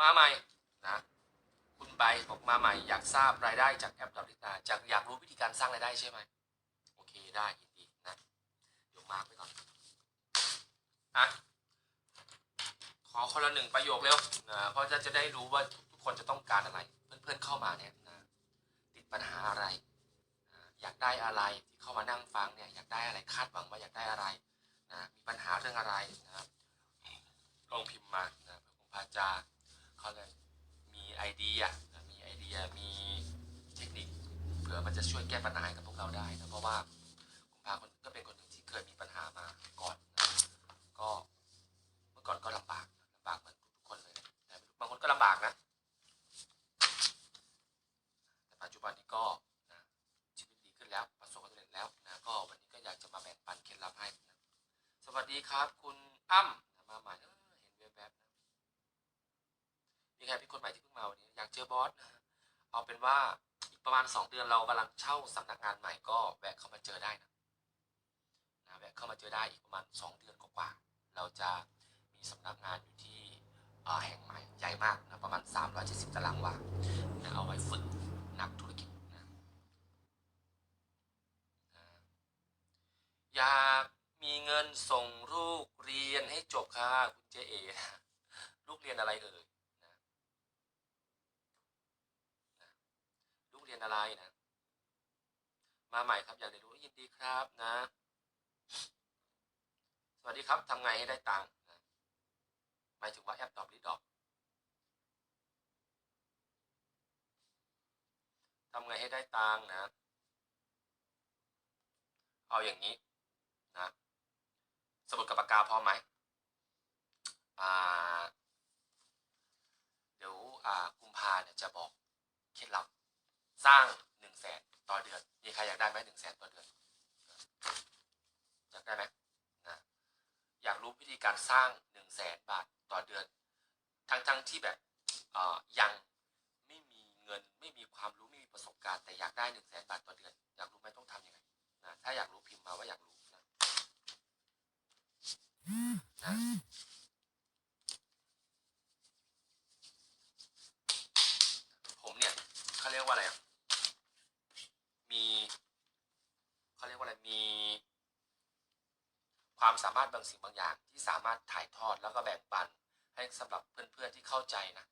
มาใหม่นะคุณใบบอกมาใหม่ อยากทราบรายได้จากแอปดอลิตาจากอยากรู้วิธีการสร้างรายได้ใช่ไหมโอเคได้ยินดีนะเดี๋ยวมาร์กไว้ก่อนอะขอคนละหนึ่งประโยคเร็วนะเพราะจะจะได้รู้ว่าทุกคนจะต้องการอะไร เพื่อนๆเข้ามาเนี่ยนะติดปัญหาอะไร อยากได้อะไรที่เข้ามานั่งฟังเนี่ยอยากได้อะไรคาดหวังว่าอยากได้อะไรนะมีปัญหาเรื่องอะไรนะครับลองพิมพ์มานะพื่อผมพาจา เขาเลยมีไอเดียมีไอเดียมีเทคนิคเผื่อมันจะช่วยแก้ปัญหาให้กับพวกเราได้นะเพราะว่าคุณพาคน ว่าอีกประมาณ 2 เดือนเรากำลังเช่าสำนักงานใหม่ก็แวะเข้ามาเจอได้นะนะแวะเข้ามาเจอได้อีกประมาณ 2 เดือนกว่าๆเราจะมีสำนักงานอยู่ที่แห่งใหม่ใหญ่มากนะประมาณ 370 ตารางวานะเอาไว้ฝึกนักธุรกิจนะนะอยากมีเงินส่งลูกเรียนให้จบค่ะคุณเจเอลูกเรียนอะไรเอ่ย นะนะลูก เรียนอะไรนะ มาใหม่ครับอยากเรียนรู้ยินดีครับนะ สวัสดีครับทำไงให้ได้ตังค์นะหมายถึงว่าแอปดอบลิดอบทำไงให้ได้ตังค์นะ เอาอย่างนี้นะ สมุดกับปากกาพอไหมอ่า เดี๋ยวอ่ากุมภาเนี่ยจะบอกเคล็ดลับ สร้างหนึ่งแสนต่อเดือน มีใครอยากได้ไหมหนึ่งแสนต่อเดือน อยากได้ไหมนะอยากรู้วิธีการสร้างหนึ่งแสนบาทต่อเดือน ทั้งทั้งที่แบบอ่อยังไม่มีเงินไม่มีความรู้ไม่มีประสบการณ์แต่อยากได้หนึ่งแสนบาทต่อเดือน อยากรู้ไหมต้องทำยังไงนะถ้าอยากรู้พิมพ์มาว่าอยากรู้นะนะ ผมเนี่ยเขาเรียกว่าอะไรอะ มีเขาเรียกว่าอะไร มี ควางสิ่งบางอย่างที่สามารถถ่ายทอดแล้วก็แบ่งปัน ให้สำหรับเพื่อนๆที่เข้าใจนะ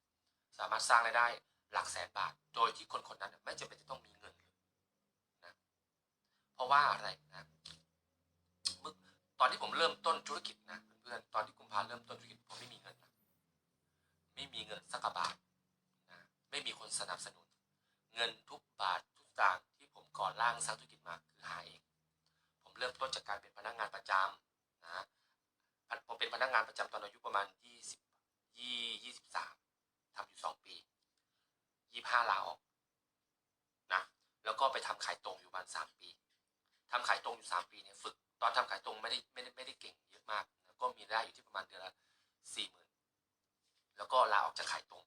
สามารถสร้างรายได้หลักแสนบาท โดยที่คนคนนั้นไม่จำเป็นจะต้องมีเงินนะเพราะว่าอะไรนะตอนที่ผมเริ่มต้นธุรกิจนะเพื่อนๆตอนที่กุมภาเริ่มต้นธุรกิจผมไม่มีเงินนะไม่มีเงินสักบาท อนอายุประมาณยี่สิบยี่ยี่สิบสามทำอยู่สองปียี่ห้าลาออกนะแล้วก็ไปทำขายตรงอยู่ประมาณสามปีทำขายตรงอยู่สามปีเนี่ยฝึก ตอนทำขายตรงไม่ได้ไม่ได้ไม่ได้เก่งเยอะมากนะก็มีรายได้อยู่ที่ประมาณเดือนละสี่หมื่นแล้วก็ลาออกจากขายตรง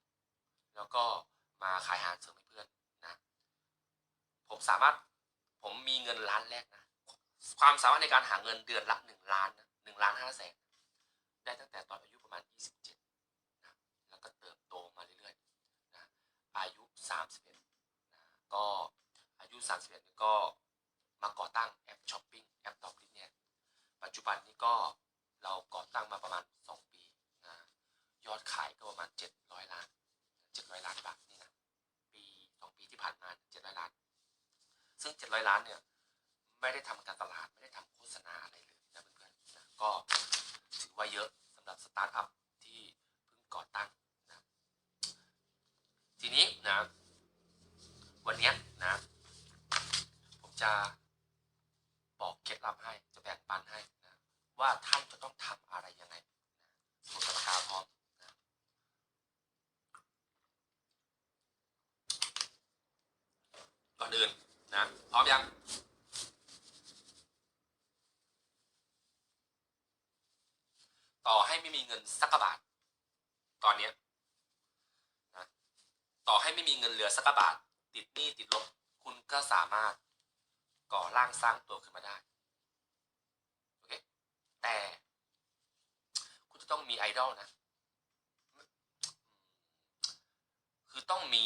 แล้วก็มาขายอาหารเสริมให้เพื่อนนะผมสามารถผมมีเงินล้านแรกนะความสามารถในการหาเงินเดือนละหนึ่งล้านนะหนึ่งล้านห้าแสน ได้ตั้งแต่ตอนอายุประมาณยี่สิบเจ็ดนะแล้วก็เติบโตมาเรื่อยๆนะอายุสามสิบเอ็ดนะก็อายุสามสิบเอ็ดก็มาก่อตั้งแอปช้อปปิ้งแอปตอบลิเนี่ยปัจจุบันนี้ก็เราก่อตั้งมาประมาณสองปีนะยอดขายก็ประมาณเจ็ดร้อยล้านเจ็ดร้อยล้านบาทนี่นะปีสองปีที่ผ่านมาเจ็ดร้อยล้าน ซึ่งเจ็ดร้อยล้านเนี่ยไม่ได้ทำการตลาดไม่ได้ทำโฆษณาอะไรเลยนะเพื่อนๆนะก็ถือว่าเยอะ รับสตาร์ทอัพที่เพิ่งก่อตั้งนะทีนี้นะ วันนี้นะ ผมจะบอกเคล็ดลับให้จะแบ่งปันให้นะว่าท่านจะต้องทำอะไรยังไงนะสมุดปากกาพร้อมนะก่อนอื่นนะพร้อมยัง ต่อให้ไม่มี เงินสักบาท ตอนเนี้ยนะต่อให้ไม่มีเงินเหลือสักบาท ติดหนี้ติดลบคุณก็สามารถก่อร่างสร้างตัวขึ้นมาได้โอเคแต่คุณจะต้องมีไอดอลนะ คือต้องมี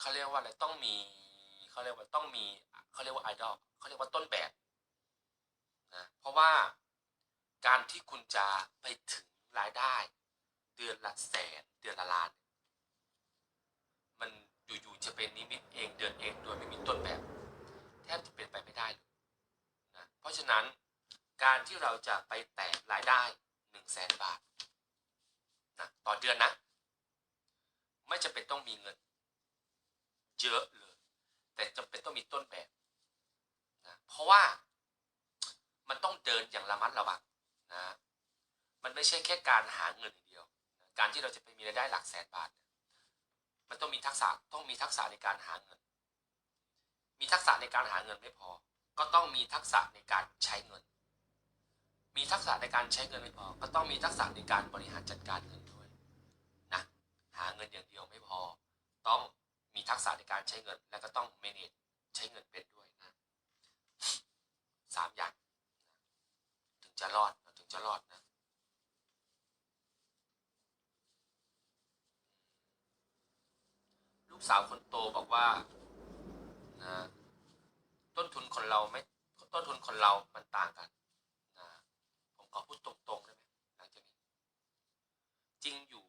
เขาเรียกว่าอะไรต้องมีเขาเรียกว่าต้องมีเขาเรียกว่าไอดอลเขาเรียกว่าต้นแบบนะเพราะว่า การที่คุณจะไปถึงรายได้ เดือนละแสนเดือนละล้าน มันอยู่ๆจะเป็นนิมิตเองเดินเองโดยไม่มีต้นแบบ แทบจะเป็นไปไม่ได้เลยนะเพราะฉะนั้นการที่เราจะไปแตะรายได้หนึ่งแสนบาทนะต่อเดือนนะ ไม่จำเป็นต้องมีเงิน เยอะเลย แต่จำเป็นต้องมีต้นแบบนะเพราะว่ามันต้องเดินอย่างระมัดระวัง นะมันไม่ใช่แค่การหาเงินอย่างเดียวนะการที่เราจะไปมีรายได้หลักแสนบาทนี่ยมันต้องมีทักษะต้องมีทักษะในการหาเงิน มีทักษะในการหาเงินไม่พอ ก็ต้องมีทักษะในการใช้เงิน มีทักษะในการใช้เงินไม่พอ ก็ต้องมีทักษะในการบริหารจัดการเงินด้วยนะหาเงินอย่างเดียวไม่พอ ต้องมีทักษะในการใช้เงิน และก็ต้อง manage ใช้เงินเป็นด้วยนะสามอย่างนะถึงจะรอดนะถึงจะรอดนะ ลูกสาวคนโต บอกว่านะต้นทุนคนเราไม่ต้นทุนคนเรา มันต่างกันนะผมขอพูดตรงๆได้ไหมหลังจากนี้ จริงอยู่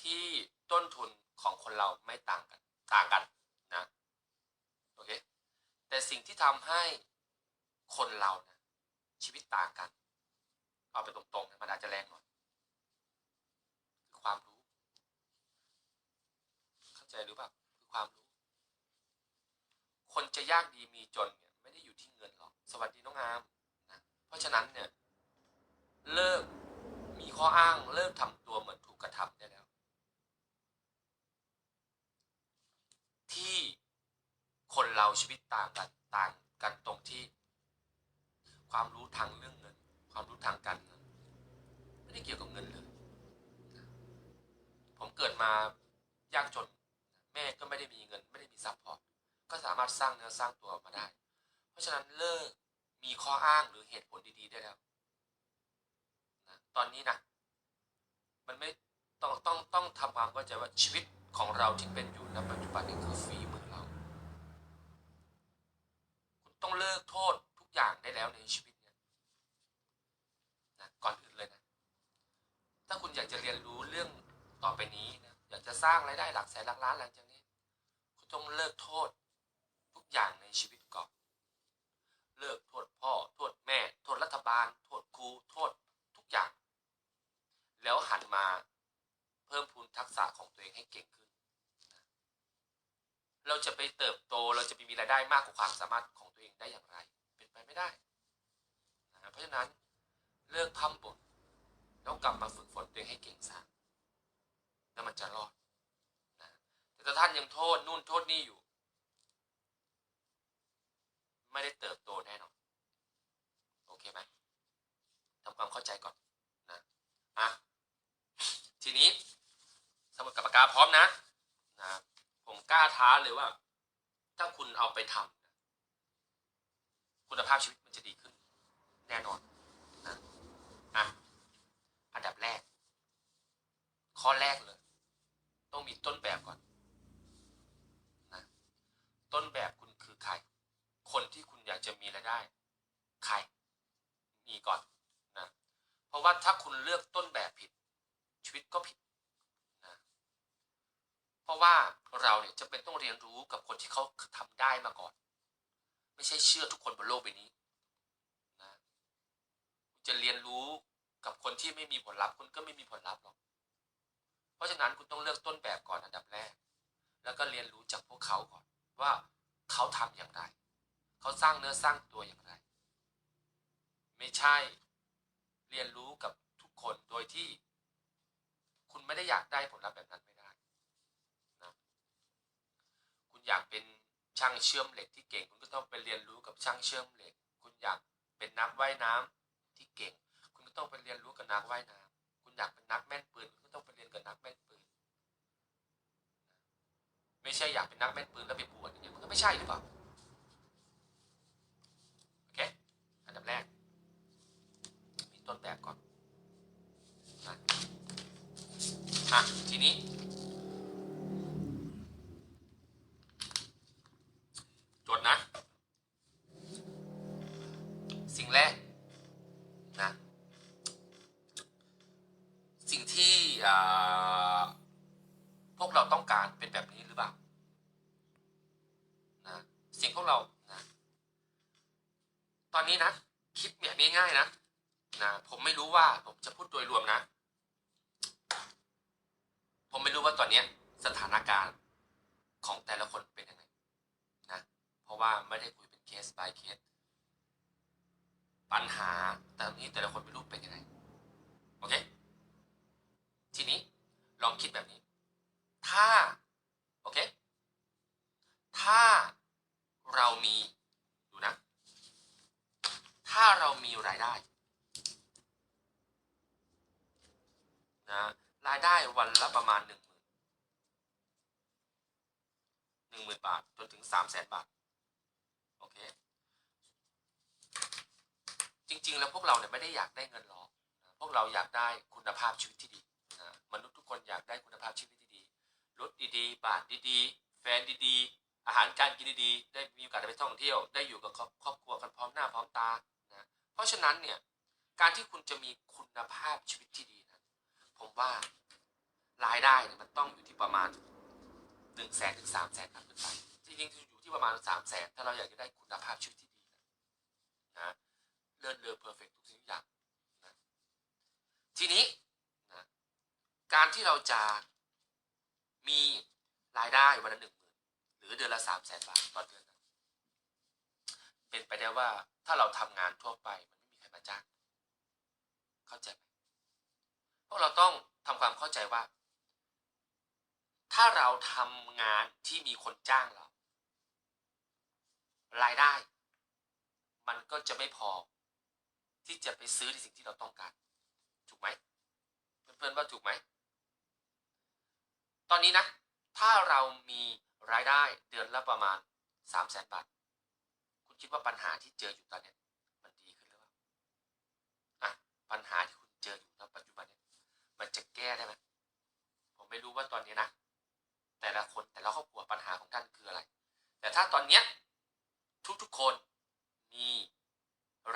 ที่ต้นทุนของคนเราไม่ต่างกัน ต่างกันนะโอเคแต่สิ่งที่ทำให้คนเรานะชีวิตต่างกัน เอาไปตรงๆมันอาจจะแรงหน่อยคือความรู้ ใจหรือเปล่าคือความรู้ คนจะยากดีมีจนเนี่ยไม่ได้อยู่ที่เงินหรอก สวัสดีน้องอามนะเพราะฉะนั้นเนี่ย เลิกมีข้ออ้างเลิกทำตัวเหมือนถูกกระทำได้แล้ว ที่คนเราชีวิตต่างกันต่างกันตรงที่ ความรู้ทางเรื่องเงิน ความรู้ทางการเงินไม่ได้เกี่ยวกับเงินเลย ผมเกิดมายากจนามารถสร้างเนื้อสร้างตัวออกมาได้ เพราะฉะนั้นเลิกมีข้ออ้างหรือเหตุผลดีๆได้แล้วนะตอนนี้นะมันไม่ต้องต้องต้องทำความเข้าใจว่าชีวิตของเราที่เป็นอยู่ณปัจจุบันนี้คือฝีมือเรา คุณต้องเลิกโทษทุกอย่างได้แล้วในชีวิตเนี่ยนะก่อนอื่นเลยนะ ถ้าคุณอยากจะเรียนรู้เรื่องต่อไปนี้นะอยากจะสร้างรายได้หลักแสนหลักล้านหลังจากนี้ คุณต้องเลิกโทษ อย่างในชีวิตก่อนเลิกโทษพ่อ โทษแม่ โทษรัฐบาล โทษครู โทษทุกอย่าง แล้วหันมาเพิ่มพูนทักษะของตัวเองให้เก่งขึ้น เราจะไปเติบโต เราจะไปมีรายได้มากกว่าความสามารถของตัวเองได้อย่างไร เป็นไปไม่ได้ เพราะฉะนั้นเลิกพั่มบ่นแล้วกลับมาฝึกฝนตัวเองให้เก่งซะแล้วมันจะรอดนะแต่ถ้าท่านยังโทษนู่นโทษนี่อยู่ ไม่ได้เติบโตแน่นอนโอเคไหมทำความเข้าใจก่อนนะอะทีนี้สมุดกับปากกาพร้อมนะนะผมกล้าท้าเลยว่า ถ้าคุณเอาไปทำคุณภาพชีวิตมันจะดีขึ้น แน่นอนนะอะอันดับแรก ข้อแรกเลย ต้องมีต้นแบบก่อนนะต้นแบบคุณคือใคร คนที่คุณอยากจะมีรายได้ ใคร มีก่อนนะ เพราะว่าถ้าคุณเลือกต้นแบบผิด ชีวิตก็ผิดนะเพราะว่าเราเนี่ยจะเป็นต้องเรียนรู้กับคนที่เขาทำได้มาก่อน ไม่ใช่เชื่อทุกคนบนโลกใบนี้นะจะเรียนรู้กับคนที่ไม่มีผลลัพธ์คุณก็ไม่มีผลลัพธ์หรอก เพราะฉะนั้นคุณต้องเลือกต้นแบบก่อนอันดับแรก แล้วก็เรียนรู้จากพวกเขาก่อนว่าเขาทำอย่างไร เขาสร้างเนื้อสร้างตัวอย่างไร ไม่ใช่เรียนรู้กับทุกคนโดยที่ คุณไม่ได้อยากได้ผลลัพธ์แบบนั้นไม่ได้นะคุณอยากเป็นช่างเชื่อมเหล็กที่เก่ง คุณก็ต้องไปเรียนรู้กับช่างเชื่อมเหล็ก คุณอยากเป็นนักว่ายน้ำที่เก่ง คุณก็ต้องไปเรียนรู้กับนักว่ายน้ำคุณอยากเป็นนักแม่นปืนคุณก็ต้องไปเรียนกับนักแม่นปืน ไม่ใช่อยากเป็นนักแม่นปืนแล้วไปบวชอย่างเงี้ยมันก็ไม่ใช่หรือเปล่าโอเคอัน ดับแรกมีต้นแบบก่อนนะอะทีนี้ ว่าผมจะพูดโดยรวมนะ ผมไม่รู้ว่าตอนเนี้ยสถานการณ์ของแต่ละคนเป็นยังไงนะ เพราะว่าไม่ได้คุยเป็นเคส by เคส ปัญหาแต่ตอนนี้แต่ละคนไม่รู้เป็นยังไง โอเค ทีนี้ลองคิดแบบนี้ ถ้า โอเค ถ้าเรามีดูนะ ถ้าเรามีรายได้นะรายได้วันละประมาณหนึ่งหมื่นหนึ่งหมื่นบาท จนถึงสาม แสนบาท โอเค จริง ๆ แล้วพวกเราเนี่ยไม่ได้อยากได้เงินหรอก พวกเราอยากได้คุณภาพชีวิตที่ดีนะมนุษย์ทุกคนอยากได้คุณภาพชีวิตที่ดี รถดีๆ บ้านดีๆ แฟนดีๆ อาหารการกินดีๆ ได้มีโอกาสไปท่องเที่ยว ได้อยู่กับครอบครบัวกันพร้อมหน้าพร้อมตา นะ เพราะฉะนั้นเนี่ย การที่คุณจะมีคุณภาพชีวิตที่ดีนะผมว่ารายได้เนี่ยมันต้องอยู่ที่ประมาณหนึ่งแสนถึงสามแสนบาทขึ้นไปจริงๆอยู่ ประมาณสามแสนถ้าเราอยากจะได้คุณภาพชีวิตที่ดีนะเลิศเลอเพอร์เฟกทุกสิ่งทุกอย่างนะทีนี้นะการที่เราจะมีรายได้วันละหนึ่งหมื่นหรือเดือนละสามแสนบาทต่อเดือนนะเป็นไปได้ว่าถ้าเราทำงานทั่วไปมันไม่มีใครมาจ้างเข้าใจไหมพวกเราต้องทำความเข้าใจว่า ถ้าเราทำงานที่มีคนจ้างเรา รายได้ มันก็จะไม่พอ ที่จะไปซื้อในสิ่งที่เราต้องการ ถูกไหมเพื่อนๆว่าถูกไหม ตอนนี้นะ ถ้าเรามีรายได้เดือนละประมาณสามแสนบาท คุณคิดว่าปัญหาที่เจออยู่ตอนนี้ยมันดีขึ้นหรือเปล่าอะปัญหาที่คุณเจออยู่ณปัจจุบันเนี้ยมันจะแก้ได้ไหมผมไม่รู้ว่าตอนนี้นะ แต่ละคนแต่ละครอบครัวปัญหาของท่านคืออะไร แต่ถ้าตอนเนี้ยทุกๆคน มี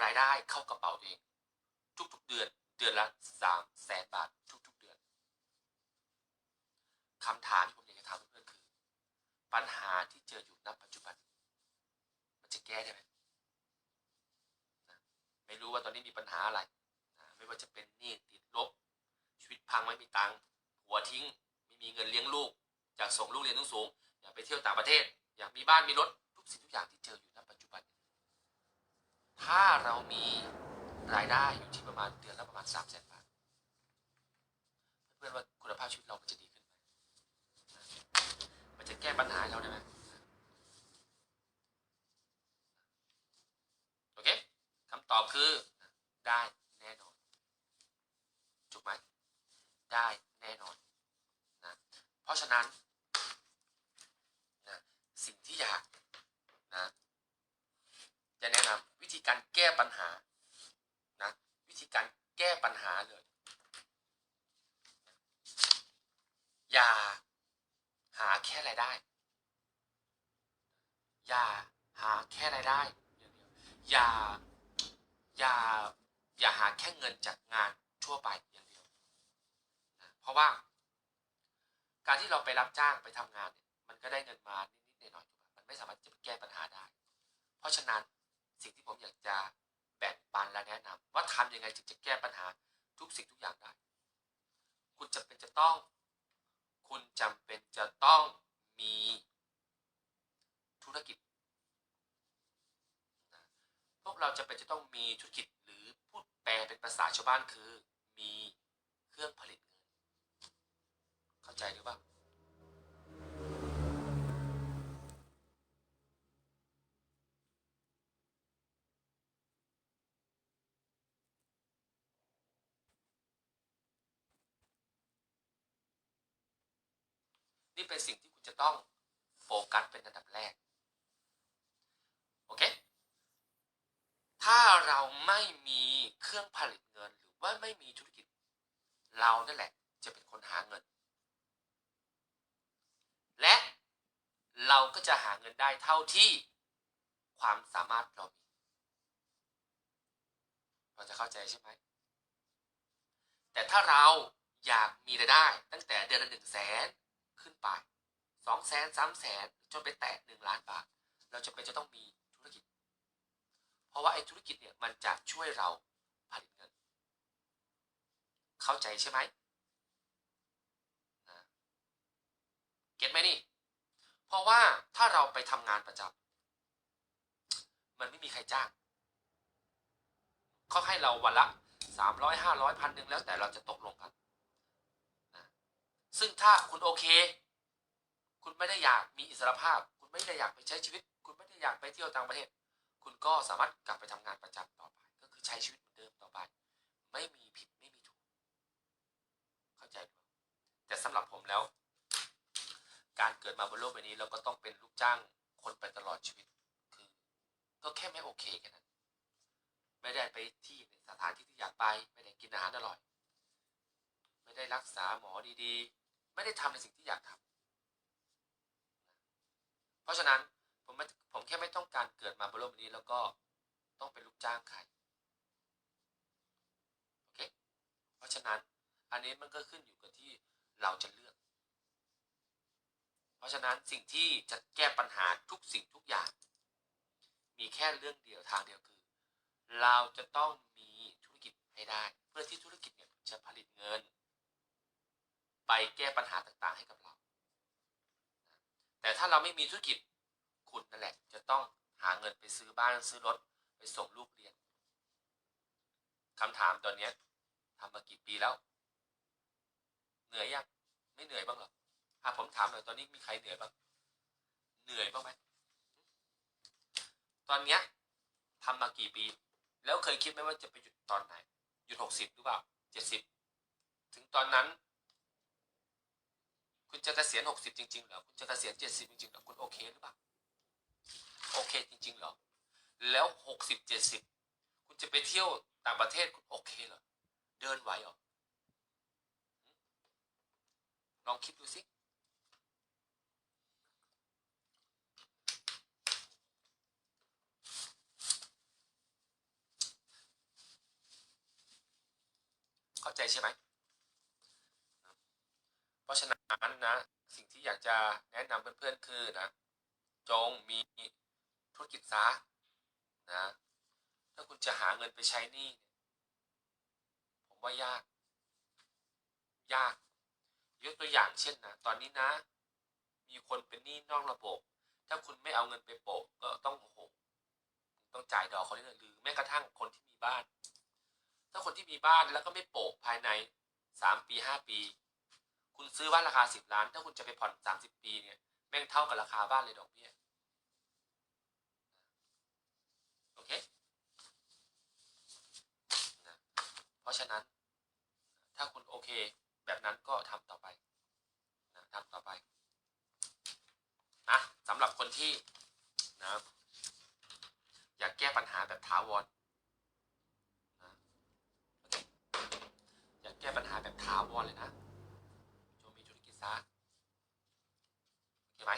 รายได้เข้ากระเป๋าเอง ทุกๆเดือนเดือนละสามแสนบาททุกๆเดือนคำถามที่ผมอยากจะถามเพื่อนๆคือ ปัญหาที่เจออยู่ณปัจจุบัน มันจะแก้ได้ไหมนะไม่รู้ว่าตอนนี้มีปัญหาอะไรนะไม่ว่าจะเป็นหนี้ติดลบ ชีวิตพังไม่มีตังค์หัวทิ้ง ไม่มีเงินเลี้ยงลูกอยากส่งลูกเรียนสูงๆอยากไปเที่ยวต่างประเทศ อยากมี บ้านมีรถทุกสิ่งทุกอย่างที่เจออยู่ณปัจจุบัน ถ้าเรามีรายได้อยู่ที่ประมาณเดือนละประมาณสามแสนบาทเพื่อนว่าคุณภาพชีวิตเรามันจะดีขึ้นไหมมันจะแก้ปัญหาเราได้ไหมโอเคคำตอบคือได้แน่นอนถูกไหมได้แน่นอนนะเพราะฉะนั้น อยากนะจะแนะนำวิธีการแก้ปัญหานะวิธีการแก้ปัญหาเลย อย่าหาแค่รายได้ อย่าหาแค่รายได้อย่างเดียวอย่าอย่าอย่าหาแค่เงินจากงานทั่วไปอย่างเดียวนะเพราะว่า การที่เราไปรับจ้างไปทำงานเนี่ยมันก็ได้เงินมานิดๆหน่อยๆถูกไหมมันไม่สามารถจะไปแก้ปัญหาได้ เพราะฉะนั้นสิ่งที่ผมอยากจะแบ่งปันและแนะนำว่าทำยังไงถึงจะแก้ปัญหาทุกสิ่งทุกอย่างได้ คุณจำเป็นจะต้อง คุณ จำเป็นจะต้องมีธุรกิจนะพวกเราจะเป็นจะต้องมีธุรกิจหรือพูดแปลเป็นภาษาชาวบ้านคือ มีเครื่องผลิตเงิน เข้าใจหรือเปล่า นี่เป็นสิ่งที่คุณจะต้องโฟกัสเป็นอันดับแรก โอเค ถ้าเราไม่มีเครื่องผลิตเงินหรือว่าไม่มีธุรกิจ เรานั่นแหละจะเป็นคนหาเงิน และเราก็จะหาเงินได้เท่าที่ความสามารถเรามีเราจะเข้าใจใช่ไหม แต่ถ้าเราอยากมีรายได้ ตั้งแต่เดือนละหนึ่งแสน ขึ้นไปสองแสนสามแสนจนไปแตะหนึ่งล้านบาท เราจะเป็นจะต้องมีธุรกิจ เพราะว่าไอ้ธุรกิจเนี่ยมันจะช่วยเราผลิตเงิน เข้าใจใช่ไหมเก็ตไหมนี่ เพราะว่าถ้าเราไปทำงานประจำมันไม่มีใครจ้างเขาให้เราวันละสามร้อยห้าร้อยพันหนึ่งแล้วแต่เราจะตกลงกัน ซึ่งถ้าคุณโอเค คุณไม่ได้อยากมีอิสรภาพ คุณไม่ได้อยากไปใช้ชีวิต คุณไม่ได้อยากไปเที่ยวต่างประเทศ คุณก็สามารถกลับไปทำงานประจำต่อไป ก็คือใช้ชีวิตเหมือนเดิมต่อไป ไม่มีผิดไม่มีถูก เข้าใจไหมแต่สำหรับผมแล้ว การเกิดมาบนโลกใบนี้เราก็ต้องเป็นลูกจ้างคนไปตลอดชีวิต คือ ก็แค่ไม่โอเคแค่นั้นไม่ได้ไปที่สถานที่ที่อยากไป ไม่ได้กินอาหารอร่อย ไม่ได้รักษาหมอดีๆ ไม่ได้ทำในสิ่งที่อยากทำเพราะฉะนั้นผมไม่ผมแค่ไม่ต้องการเกิดมาบนโลกนี้แล้วก็ต้องเป็นลูกจ้างใครโอเคเพราะฉะนั้นอันนี้มันก็ขึ้นอยู่กับที่เราจะเลือก เพราะฉะนั้นสิ่งที่จะแก้ปัญหาทุกสิ่งทุกอย่าง มีแค่เรื่องเดียวทางเดียวคือ เราจะต้องมีธุรกิจให้ได้ เพื่อที่ธุรกิจเนี่ยจะผลิตเงิน ไปแก้ปัญหาต่างๆให้กับเรา แต่ถ้าเราไม่มีธุรกิจคุณนั่นแหละ จะต้องหาเงินไปซื้อบ้านซื้อรถไปส่งลูกเรียนคำถามตอนนี้ทำมากี่ปีแล้ว เหนื่อยยังไม่เหนื่อยบ้างหรออะผมถามหน่อยตอนนี้มีใครเหนื่อยบ้าง เหนื่อยบ้างไหมตอนเนี้ยทำมากี่ปี แล้วเคยคิดไหมว่าจะไปหยุดตอนไหน หยุดหกสิบหรือเปล่าเจ็ดสิบถึงตอนนั้น คุณจะเกษียณหกสิบจริงๆเหรอคุณจะเกษียณเจ็ดสิบจริงๆเหรอคุณโอเคหรือเปล่าโอเคจริงๆเหรอแล้วหกสิบเจ็ดสิบคุณจะไปเที่ยวต่างประเทศคุณโอเคเหรอเดินไหวเหรอลองคิดดูสิเข้าใจใช่ไหม เพราะฉะนั้นนะ สิ่งที่อยากจะแนะนำเพื่อนๆคือนะ จงมีธุรกิจซะนะ ถ้าคุณจะหาเงินไปใช้หนี้ผมว่ายาก ยาก ยกตัวอย่างเช่นนะ ตอนนี้นะ มีคนเป็นหนี้นอกระบบ ถ้าคุณไม่เอาเงินไปโปะก็ต้องโหต้องจ่ายดอกเขาเลยหรือแม้กระทั่งคนที่มีบ้าน ถ้าคนที่มีบ้านแล้วก็ไม่โปะภายในสามปีห้าปี คุณซื้อบ้านราคาสิบล้าน ถ้าคุณจะไปผ่อนสามสิบปีเนี่ยแม่งเท่ากับราคาบ้านเลยดอกเบี้ยโอเคนะเพราะฉะนั้น ถ้าคุณโอเคแบบนั้นก็ทำต่อไปนะทำต่อไปนะสำหรับคนที่นะอยากแก้ปัญหาแบบถาวรอเคอยากแก้ปัญหาแบบถาวรเลยนะ ซะโอเคไหม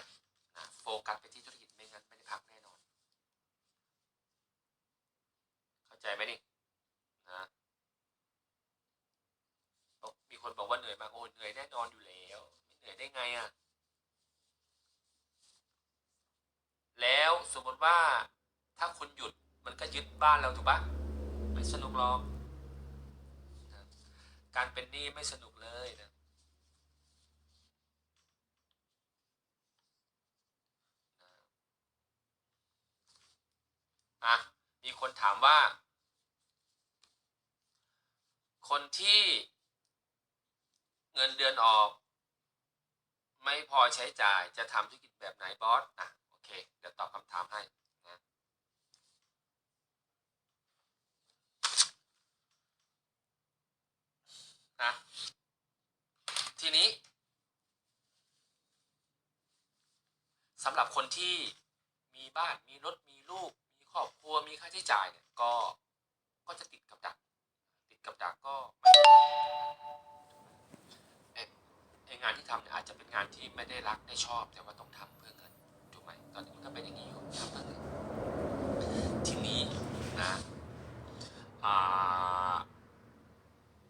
โฟกัสไปที่ธุรกิจไม่งั้นไม่ได้พักแน่นอน เข้าใจไหมนี่นะมีคนบอกว่าเหนื่อยมากโอ้เหนื่อยแน่นอนอยู่แล้วไม่เหนื่อยได้ไงอะ่ะแล้วสมมติว่าถ้าคุณหยุดมันก็ยึดบ้านเราถูกปะไม่สนุกหรอกการเป็นหนี้ไม่สนุกเลยนะ อะมีคนถามว่า คนที่เงินเดือนออก ไม่พอใช้จ่ายจะทำธุรกิจแบบไหนบอสอะโอเค เดี๋ยวตอบคำถามให้นะนะทีนี้สำหรับคนที่มีบ้านมีรถมีลูก ครอบครัวมีค่าใช้จ่ายเนี่ยก็ก็จะติดกับดัก ติดกับดักก็ไม่เอ่อไองานที่ทำเนี่ยอาจจะเป็นงานที่ไม่ได้รักได้ชอบแต่ว่าต้องทำเพื่อเงินถูกไหมตอนนี้มันก็เป็นอย่างนี้อยู่ทำเพื่อเงินทีนี้นะอ่า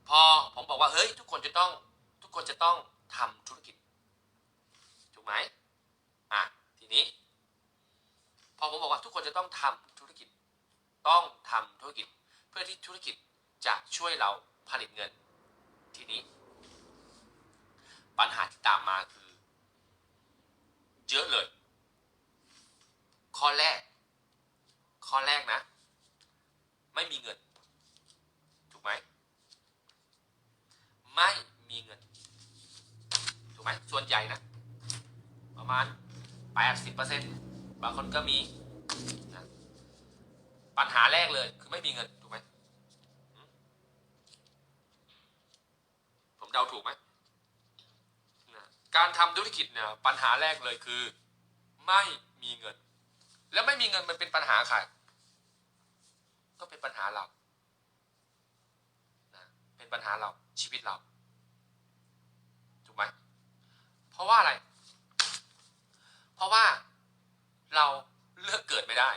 พอผมบอกว่าเฮ้ยทุกคนจะต้องทุกคนจะต้องทำธุรกิจถูกไหมอะทีนี้ พอผมบอกว่าทุกคนจะต้องทำธุรกิจ ต้องทำธุรกิจเพื่อที่ธุรกิจจะช่วยเราผลิตเงิน ทีนี้ ปัญหาที่ตามมาคือ เยอะเลย ข้อแรก ข้อแรกนะ ไม่มีเงิน ถูกไหม ไม่มีเงิน ถูกไหมส่วนใหญ่นะ ประมาณ 80%บางคนก็มี ปัญหาแรกเลย คือไม่มีเงินถูกไหมผมเดาถูกไหมการทำธุรกิจเนี่ยปัญหาแรกเลยคือ ไม่มีเงิน แล้วไม่มีเงินมันเป็นปัญหาใครก็เป็นปัญหาเรานะเป็นปัญหาเราชีวิตเราถูกไหมเพราะว่าอะไร เพราะว่าเราเลือกเกิดไม่ได้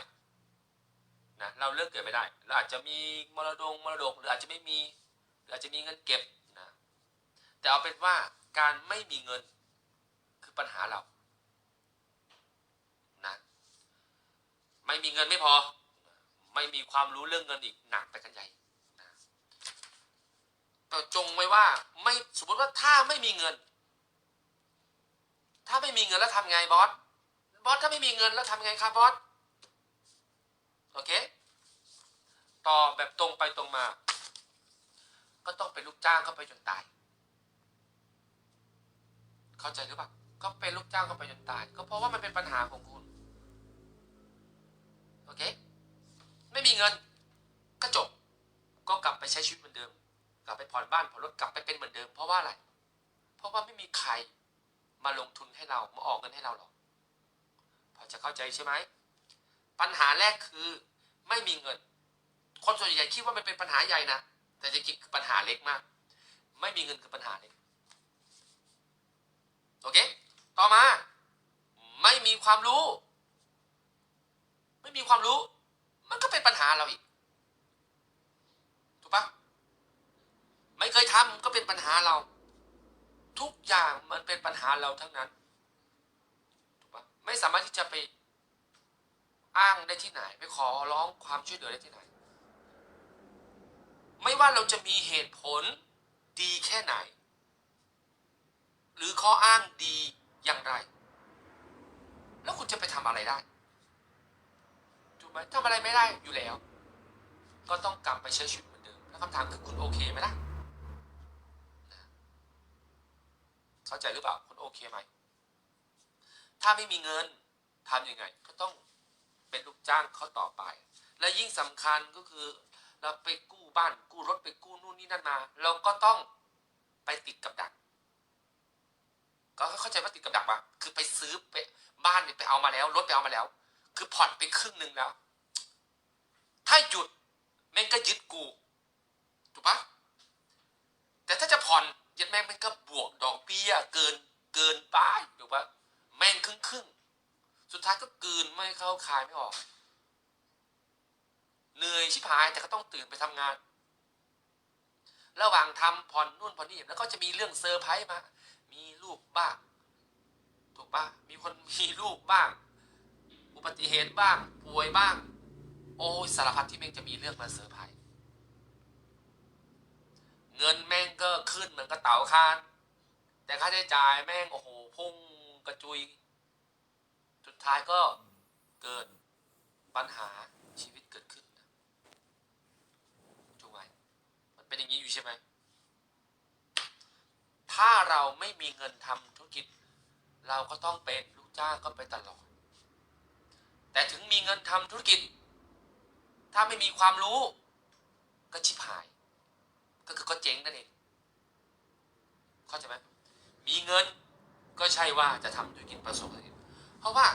นะเราเลือกเกิดไม่ได้ เราอาจจะมีมรดงมรดกหรืออาจจะไม่มีหรืออาจจะมีเงินเก็บนะแต่เอาเป็นว่าการไม่มีเงินคือปัญหาเรานะไม่มีเงินไม่พอ ไม่มีความรู้เรื่องเงินอีกหนักไปกันใหญ่นะแต่จงไว้ว่าไม่สมมติว่าถ้าไม่มีเงิน ถ้าไม่มีเงินแล้วทำไงบอสบอสถ้าไม่มีเงินแล้วทำไงครับบอสโอเค ตอบแบบตรงไปตรงมา ก็ต้องเป็นลูกจ้างเข้าไปจนตาย เข้าใจหรือเปล่าก็เป็นลูกจ้างเข้าไปจนตาย ก็เพราะว่ามันเป็นปัญหาของคุณโอเคไม่มีเงินก็จบก็กลับไปใช้ชีวิตเหมือนเดิม กลับไปผ่อนบ้านผ่อนรถกลับไปเป็นเหมือนเดิม เพราะว่าอะไร เพราะว่าไม่มีใครมาลงทุนให้เรามาออกเงินให้เราหรอกพอจะเข้าใจใช่ไหมปัญหาแรกคือไม่มีเงิน คนส่วนใหญ่คิดว่ามันเป็นปัญหาใหญ่นะ แต่จริงๆคือปัญหาเล็กมาก ไม่มีเงินคือปัญหาเล็ก โอเค ต่อมา ไม่มีความรู้ ไม่มีความรู้ มันก็เป็นปัญหาเราอีก ถูกปะไม่เคยทำก็เป็นปัญหาเรา ทุกอย่างมันเป็นปัญหาเราทั้งนั้น ถูกปะไม่สามารถที่จะไปอ้างได้ที่ไหน ไปขอร้องความช่วยเหลือได้ที่ไหน ไม่ว่าเราจะมีเหตุผลดีแค่ไหน หรือข้ออ้างดีอย่างไร แล้วคุณจะไปทำอะไรได้ถูกไหมทำอะไรไม่ได้อยู่แล้ว ก็ต้องกลับไปใช้ชีวิตเหมือนเดิมแล้วคำถามคือคุณโอเคไหมล่ะเข้าใจหรือเปล่าคุณโอเคไหมถ้าไม่มีเงินทำยังไง ก็ต้องเป็นลูกจ้างเขาต่อไป และยิ่งสำคัญก็คือเราไปกู้ บ้านกู้รถไปกู้นู่นนี่นั่นมา เราก็ต้องไปติดกับดัก ก็เข้าใจว่าติดกับดักปะคือไปซื้อไปบ้านเนี่ยไปเอามาแล้ว รถไปเอามาแล้ว คือผ่อนไปครึ่งหนึ่งแล้ว ถ้าหยุดแม่งก็ยึดกู ถูกปะแต่ถ้าจะผ่อนยัดแม่งมันก็บวกดอกเบี้ยเกินเกินไปถูกปะแม่งครึ่งครึ่งสุดท้ายก็กลืนไม่เข้าคายไม่ออก เหนื่อยชิบหายแต่ก็ต้องตื่นไปทำงาน ระหว่างทำผ่อนนู่นผ่อนนี่แล้วก็จะมีเรื่องเซอร์ไพรส์มา มีลูกบ้าง ถูกปะมีคนมีลูกบ้าง อุบัติเหตุบ้าง ป่วยบ้าง โอ้สารพัดที่แม่งจะมีเรื่องมาเซอร์ไพรส์เงินแม่งก็ขึ้นเหมือนกระเต๋าคานแต่ค่าใช้จ่ายแม่งโอ้โหพุ่งกระจุย สุดท้ายก็เกิดปัญหาชีวิตเกิดขึ้นนะถูกไหมมันเป็นอย่างนี้อยู่ ใช่ไหมถ้าเราไม่มีเงินทำธุรกิจ เราก็ต้องเป็นลูกจ้างก็ไปตลอด แต่ถึงมีเงินทำธุรกิจ ถ้าไม่มีความรู้ ก็ชิบหาย ก็คือก็เจ๊งนั่นเองเข้าใจไหมมีเงินก็ใช่ว่าจะทำธุรกิจประสบความสำเร็จเพราะว่า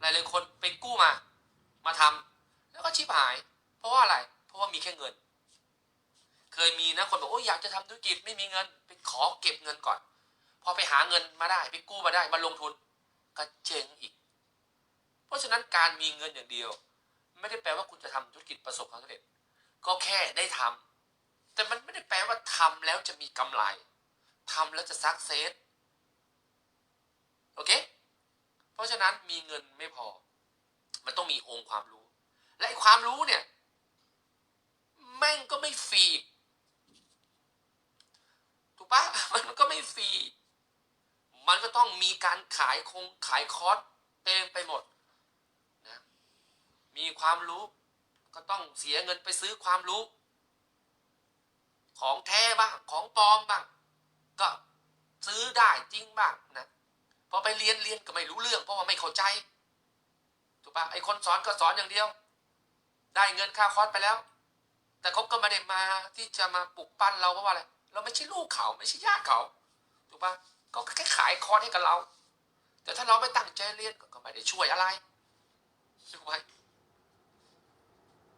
หลายๆคนไปกู้มา มาทำแล้วก็ชิบหาย เพราะว่าอะไร เพราะว่ามีแค่เงิน เคยมีนะคนบอกโอ้ยอยากจะทำธุรกิจไม่มีเงินไปขอเก็บเงินก่อน พอไปหาเงินมาได้ไปกู้มาได้มาลงทุนก็เจ๊งอีก เพราะฉะนั้นการมีเงินอย่างเดียว ไม่ได้แปลว่าคุณจะทำธุรกิจประสบความสำเร็จ ก็แค่ได้ทำแต่มันไม่ได้แปลว่าทำแล้วจะมีกำไรทำแล้วจะซักเซสโอเคเพราะฉะนั้นมีเงินไม่พอ มันต้องมีองค์ความรู้ และไอความรู้เนี่ยแม่งก็ไม่ฟรีอีก ถูกปะมันก็ไม่ฟรี มันก็ต้องมีการขายคงขายคอร์สเต็มไปหมดนะมีความรู้ก็ต้องเสียเงินไปซื้อความรู้ ของแท้บ้างของปลอมบ้างก็ซื้อได้จริงบ้างนะพอไปเรียนเรียนก็ไม่รู้เรื่อง เพราะว่าไม่เข้าใจถูกปะไอคนสอนก็สอนอย่างเดียว ได้เงินค่าคอร์สไปแล้ว แต่เขาก็ไม่ได้มาที่จะมาปลุกปั้นเราเพราะว่าอะไร เราไม่ใช่ลูกเขาไม่ใช่ญาติเขาถูกปะก็แค่ขายคอร์สให้กับเรา แต่ถ้าเราไม่ตั้งใจเรียนก็ไม่ได้ช่วยอะไรถูกไหม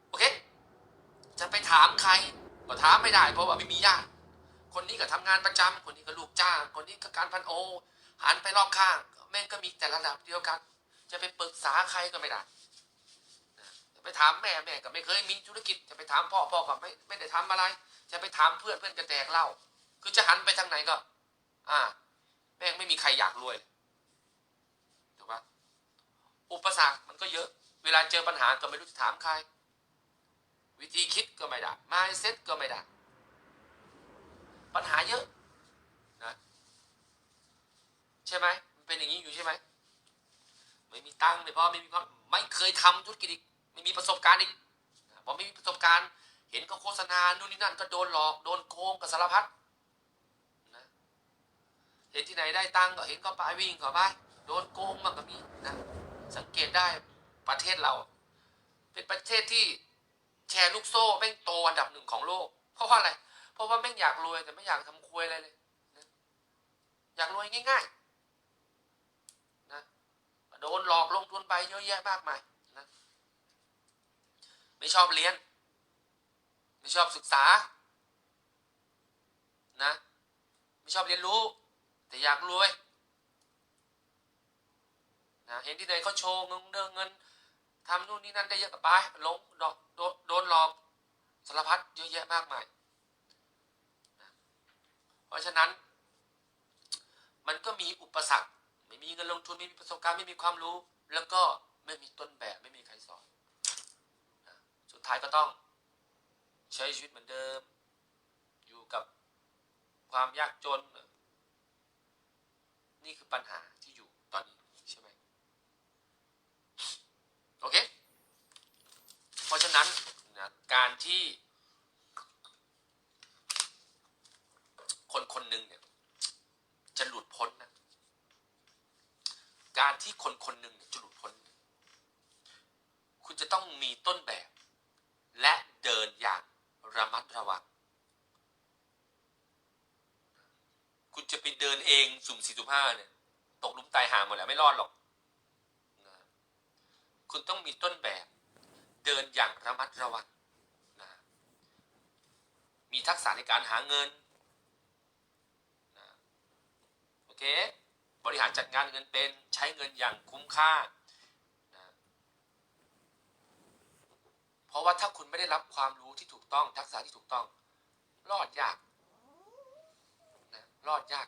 โอเค จะไปถามใครก็ถามไม่ได้เพราะว่าไม่มีญาติคนนี้ก็ทำงานประจำคนนี้ก็ลูกจ้าง คนนี้ก็การพันโอ หันไปรอบข้าง แม่งก็มีแต่ระดับเดียวกัน จะไปปรึกษาใครก็ไม่ได้จะไปถามแม่แม่ก็ไม่เคยมีธุรกิจ จะไปถามพ่อพ่อก็ไม่ไม่ได้ทำอะไร จะไปถามเพื่อนเพื่อนก็แตกเล้าคือจะหันไปทางไหนก็ อ่า แม่งไม่มีใครอยากรวยถูกปะอุปสรรคมันก็เยอะ เวลาเจอปัญหาก็ไม่รู้จะถามใคร วิธีคิดก็ไม่ได้ mindset ก็ไม่ได้ปัญหาเยอะนะใช่ไหมมันเป็นอย่างนี้อยู่ใช่ไหมไม่มีตังค์ไม่พอไม่มีความไม่เคยทำธุรกิจอีกไม่มีประสบการณ์อีกพอไม่มีประสบการณ์ เห็นก็โฆษณานู่นนี่นั่นก็โดนหลอกโดนโกงกับสารพัดนะเห็นที่ไหนได้ตังก็เห็นก็ไปวิ่งก็ไปโดนโกงมันก็มีนะสังเกตได้ประเทศเรา เป็นประเทศที่แชร์ลูกโซ่แม่งโตอันดับหนึ่งของโลก เพราะว่าอะไร เพราะว่าแม่งอยากรวยแต่ไม่อยากทำควยอะไรเลยนะอยากรวยง่ายๆนะโดนหลอกลงทุนไปเยอะแยะมากมายนะไม่ชอบเรียน ไม่ชอบศึกษา นะ ไม่ชอบเรียนรู้ แต่อยากรวยนะเห็นที่ไหนเขาโชว์เงินเดินเงินทำนู่นนี่นั่นได้เยอะกับไปหลงดอกโดนโดนหลอกสารพัดเยอะแยะมากมายเพราะฉะนั้น มันก็มีอุปสรรค ไม่มีเงินลงทุนไม่มีประสบการณ์ไม่มีความรู้ แล้วก็ไม่มีต้นแบบไม่มีใครสอนนะสุดท้ายก็ต้อง ใช้ชีวิตเหมือนเดิม อยู่กับความยากจน นี่คือปัญหาที่อยู่ตอนนี้ใช่ไหมโอเค เพราะฉะนั้นนะการที่ี่สิบห้าเนี่ย ตกลุมตายหาหมดแล้วไม่รอดหรอกนะคุณต้องมีต้นแบบ เดินอย่างระมัดระวังนะมีทักษะในการหาเงินนะโอเค บริหารจัดงานเงินเป็นใช้เงินอย่างคุ้มค่านะเพราะว่าถ้าคุณไม่ได้รับความรู้ที่ถูกต้อง ทักษะที่ถูกต้อง รอดยากนะรอดยาก